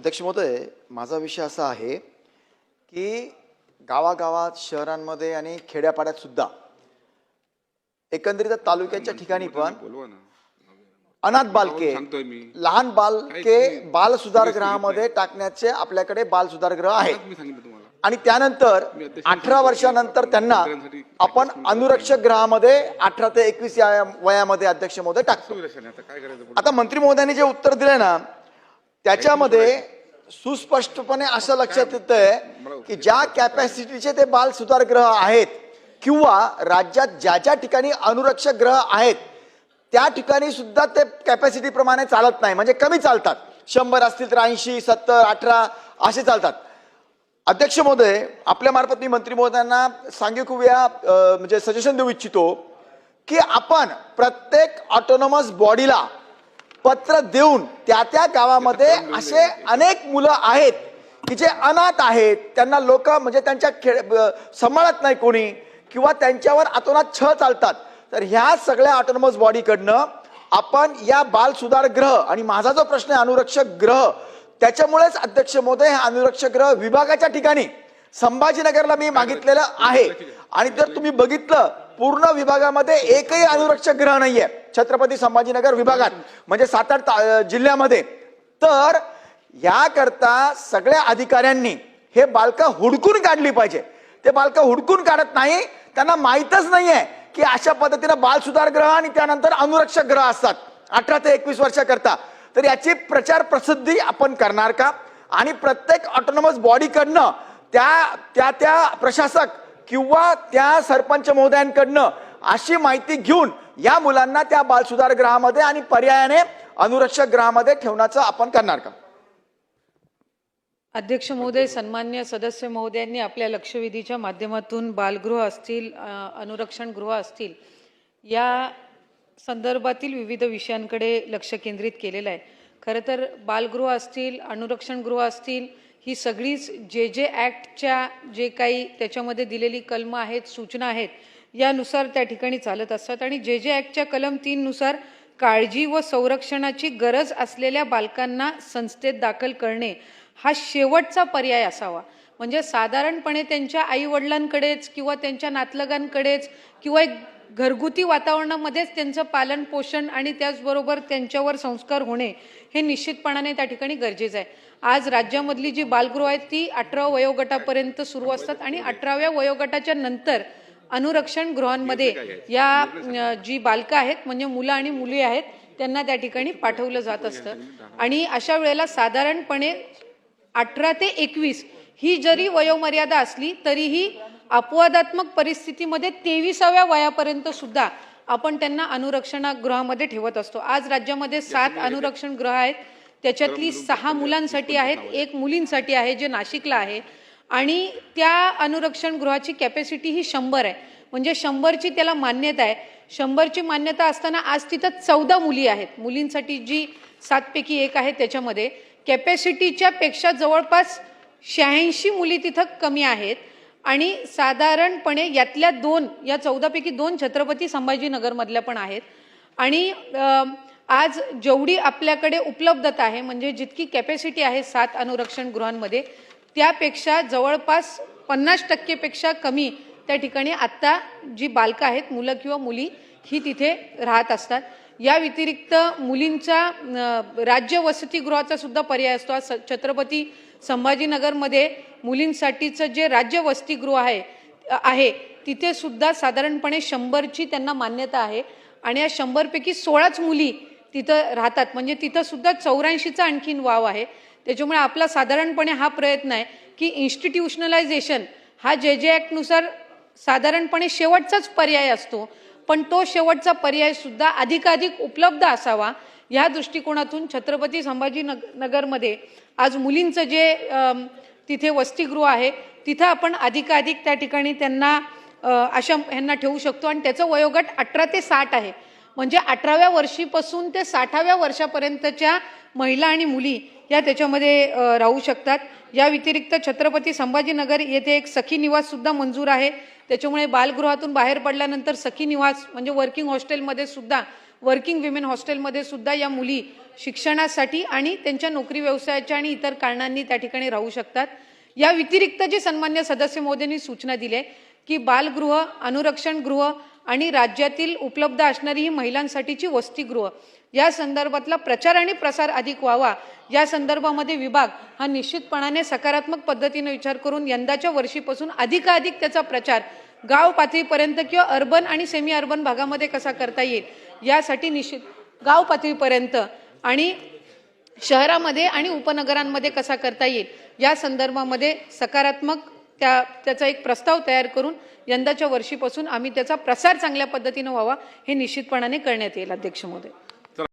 अध्यक्ष महोदय माझा विषय असा आहे की गावागावात शहरांमध्ये आणि खेड्यापाड्यात सुद्धा एकंदरीत तालुक्याच्या ठिकाणी पण अनाथ बालके लहान बालके बाल सुधारगृहामध्ये टाकण्याचे आपल्याकडे बाल सुधारगृह आहे. आणि त्यानंतर अठरा वर्षानंतर त्यांना आपण अनुरक्षक गृहामध्ये अठरा ते एकवीस या वयामध्ये अध्यक्ष महोदय टाकतो? आता मंत्री महोदयांनी जे उत्तर दिले ना त्याच्यामध्ये सुस्पष्टपणे असं लक्षात येत आहे की ज्या कॅपॅसिटीचे ते बाल सुधारगृह आहेत किंवा राज्यात ज्या ज्या ठिकाणी अनुरक्षक ग्रह आहेत त्या ठिकाणी सुद्धा ते कॅपॅसिटी प्रमाणे चालत नाही. म्हणजे कमी चालतात. शंभर असतील तर ऐंशी सत्तर अठरा असे चालतात. अध्यक्ष महोदय आपल्या मार्फत मी मंत्री महोदयांना सांगितूया म्हणजे सजेशन देऊ इच्छितो की आपण प्रत्येक ऑटोनॉमस बॉडीला पत्र देऊन त्या त्या गावामध्ये असे अनेक मुलं आहेत की जे अनाथ आहेत. त्यांना लोक म्हणजे त्यांच्या खेळ सांभाळत नाही कोणी किंवा त्यांच्यावर अतोनात छळ चालतात. तर ह्या सगळ्या ऑटोनॉमस बॉडीकडनं आपण या बाल सुधार ग्रह आणि माझा जो प्रश्न आहे अनुरक्षक ग्रह त्याच्यामुळेच अध्यक्ष महोदय हे अनुरक्षक ग्रह विभागाच्या ठिकाणी संभाजीनगरला मी मागितलेलं आहे. आणि जर तुम्ही बघितलं पूर्ण विभागामध्ये एकही अनुरक्षक ग्रह नाहीये. छत्रपती संभाजीनगर विभागात. म्हणजे सात आठ ता- जिल्ह्यामध्ये. तर याकरता सगळ्या अधिकाऱ्यांनी हे बालकं हुडकून काढली पाहिजे. ते बालकं हुडकून काढत नाही. त्यांना माहीतच नाहीये की अशा पद्धतीनं बाल सुधार ग्रह आणि त्यानंतर अनुरक्षक ग्रह असतात. अठरा ते एकवीस वर्षाकरता. तर याची प्रचार प्रसिद्धी आपण करणार का? आणि प्रत्येक ऑटोनॉमस बॉडीकडनं त्या त्या त्या प्रशासक किंवा त्या सरपंच महोदयांकडनं अशी माहिती घेऊन या मुलांना त्या बालसुधार गृहामध्ये आणि पर्यायाने अनुरक्षक गृहामध्ये ठेवण्याचं आपण करणार का? अध्यक्ष महोदय सन्मान्य सदस्य महोदयांनी आपल्या लक्षवेधीच्या माध्यमातून बालगृह असतील अनुरक्षण गृह असतील या संदर्भातील विविध विषयांकडे लक्ष केंद्रित केलेलं आहे. खरं तर बालगृह असतील अनुरक्षण गृह असतील ही सगळीच जे जे ॲक्टच्या जे काही त्याच्यामध्ये दिलेली कलमं आहेत सूचना आहेत यानुसार त्या ठिकाणी चालत असतात. आणि जे जे ॲक्टच्या कलम तीननुसार काळजी व संरक्षणाची गरज असलेल्या बालकांना संस्थेत दाखल करणे हा शेवटचा पर्याय असावा. म्हणजे साधारणपणे त्यांच्या आईवडिलांकडेच किंवा त्यांच्या नातलगांकडेच किंवा एक घरगुती वातावरणामध्येच त्यांचं पालन पोषण आणि त्याचबरोबर त्यांच्यावर संस्कार होणे हे निश्चितपणाने त्या ठिकाणी गरजेचं आहे. आज राज्यामधली जी बालगृह आहेत ती अठरा वयोगटापर्यंत सुरू असतात आणि अठराव्या वयोगटाच्या नंतर अनुरक्षण गृहांमध्ये या जी बालकं आहेत म्हणजे मुलं आणि मुली आहेत त्यांना त्या ठिकाणी पाठवलं जात असतं. आणि अशा वेळेला साधारणपणे अठरा ते एकवीस ही जरी वयोमर्यादा असली तरीही अपवादात्मक परिस्थितीमध्ये तेविसाव्या वयापर्यंत सुद्धा आपण त्यांना अनुरक्षणगृहामध्ये ठेवत असतो. आज राज्यामध्ये सात अनुरक्षण गृह आहेत. त्याच्यातली सहा मुलांसाठी आहेत. एक मुलींसाठी आहे जे नाशिकला आहे. आणि त्या अनुरक्षण गृहाची कॅपॅसिटी ही शंभर आहे. म्हणजे शंभरची त्याला मान्यता आहे. शंभरची मान्यता असताना आज तिथं चौदा मुली आहेत. मुलींसाठी जी सातपैकी एक आहे त्याच्यामध्ये. कॅपॅसिटीच्या पेक्षा जवळपास शहाऐंशी मुली तिथं कमी आहेत. आणि साधारणपणे यातल्या दोन या चौदापैकी दोन छत्रपती संभाजीनगरमधल्या पण आहेत. आणि आज जेवढी आपल्याकडे उपलब्धता आहे म्हणजे जितकी कॅपॅसिटी आहे सात अनुरक्षण गृहांमध्ये त्यापेक्षा जवळपास पन्नास टक्केपेक्षा कमी त्या ठिकाणी आत्ता जी बालकं आहेत मुलं किंवा मुली ही तिथे राहत असतात. या व्यतिरिक्त मुलींचा राज्य वसतिगृहाचा सुद्धा पर्याय असतो. आज स- छत्रपती संभाजीनगरमध्ये मुलींसाठीचं जे राज्य वसतिगृह आहे आहे तिथे सुद्धा साधारणपणे शंभरची त्यांना मान्यता आहे. आणि या शंभरपैकी सोळाच मुली तिथं राहतात. म्हणजे तिथं सुद्धा चौऱ्याऐंशीचा आणखीन वाव आहे. त्याच्यामुळे आपला साधारणपणे हा प्रयत्न आहे की इन्स्टिट्यूशनलायझेशन हा जे जे ॲक्टनुसार साधारणपणे शेवटचाच पर्याय असतो. पण तो शेवटचा पर्याय सुद्धा अधिकाधिक उपलब्ध असावा. या दृष्टिकोनातून छत्रपती संभाजी नग नगरमध्ये आज मुलींचं जे तिथे वसतिगृह आहे तिथं आपण अधिकाधिक त्या ठिकाणी त्यांना अशा ह्यांना ठेवू शकतो. आणि त्याचं वयोगट अठरा ते साठ आहे. म्हणजे अठराव्या वर्षीपासून ते साठाव्या वर्षापर्यंतच्या महिला आणि मुली या त्याच्यामध्ये राहू शकतात. या व्यतिरिक्त छत्रपती संभाजीनगर येथे एक सखी निवाससुद्धा मंजूर आहे. त्याच्यामुळे बालगृहातून बाहेर पडल्यानंतर सखी निवास म्हणजे वर्किंग हॉस्टेलमध्ये सुद्धा वर्किंग विमेन हॉस्टेलमध्ये सुद्धा या मुली शिक्षणासाठी आणि त्यांच्या नोकरी व्यवसायाच्या आणि इतर कारणांनी त्या ठिकाणी राहू शकतात. या व्यतिरिक्त जे सन्मान्य सदस्य महोदयांनी सूचना दिली आहे की बालगृह अनुरक्षण गृह आणि राज्यातील उपलब्ध असणारी ही महिलांसाठीची वसतिगृह या संदर्भातला प्रचार आणि प्रसार अधिक व्हावा या संदर्भामध्ये विभाग हा निश्चितपणाने सकारात्मक पद्धतीने विचार करून यंदाच्या वर्षीपासून अधिकाधिक त्याचा प्रचार गाव पातळीपर्यंत किंवा अर्बन आणि सेमी अर्बन भागामध्ये कसा करता येईल यासाठी निश्चित गाव पातळीपर्यंत आणि शहरामध्ये आणि उपनगरांमध्ये कसा करता येईल या संदर्भामध्ये सकारात्मक त्या त्याचा एक प्रस्ताव तयार करून यंदाच्या वर्षीपासून आम्ही त्याचा प्रसार चांगल्या पद्धतीनं व्हावा हे निश्चितपणाने करण्यात येईल अध्यक्ष महोदय.